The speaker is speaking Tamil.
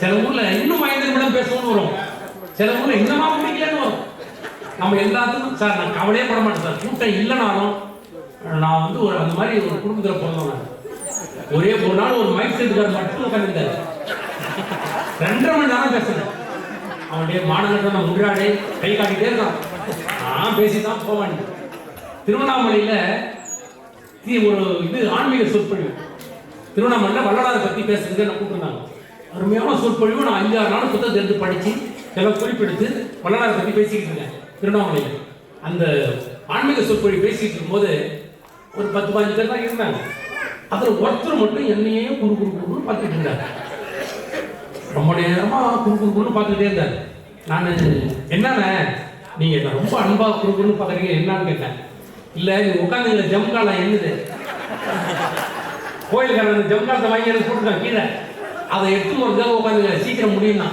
சில ஊர்ல இன்னும் ஐந்து நிமிடம் பேசணும்னு வரும். சில ஊர்ல இன்னமா முடிக்கலன்னு வரும். நம்ம எல்லாத்துக்கும் சார் நான் கவலையே பட மாட்டேன் சார். கூட்டம் இல்லைனாலும் நான் வந்து ஒரு அந்த மாதிரி ஒரு குடும்பத்தில் பிறந்தவன் ஒரே ஒரு நாள் ஒரு மைக் செட்டுக்கார் மட்டும் உட்காந்துருந்தாரு ரெண்டரை மணி நேரம் பேசுறேன். அவனுடைய மாநகரத்தை முன்றாடே கை காட்டிட்டே இருக்கான். நான் பேசி தான் திருவண்ணாமலையில ஒரு இது ஆன்மீக சொற்பொழிவு. திருவண்ணாமலையில் வள்ளலாரை பத்தி பேசுறதுக்கு என்ன கூப்பிட்டுருந்தாங்க. அருமையான சொற்பொழிவு நான் அஞ்சாறு நாள் புத்தகத்தை எடுத்து படித்து எல்லாம் குறிப்பெடுத்து வள்ளலாரை பற்றி பேசிக்கிட்டு இருக்கேன் திருவண்ணாமலையில். அந்த ஆன்மீக சொற்பொழிவு பேசிக்கிட்டு இருக்கும்போது ஒரு பத்து பதினஞ்சு பேர் தான் இருந்தாங்க. அதில் ஒருத்தர் மட்டும் என்னையே குறு குறு குறுன்னு பார்த்துட்டு இருந்தார். ரொம்ப நேரமாக குறு குறு குறுன்னு பார்த்துக்கிட்டே இருந்தார். நான் என்னண்ணே? நீங்கள் என்ன ரொம்ப அன்பாக குறு குறுன்னு பார்க்குறீங்க என்னன்னு கேட்டேன். நீங்கள் நீ இல்லை ஜம்காலம் என்னது? கோயிலுக்காரன் ஜம்காலத்தை வாங்கி எனக்கு போட்டுருக்கான் கீழே. அதை எடுத்து ஒரு தடவை உட்காந்துங்க சீக்கிரம் முடியும்னா.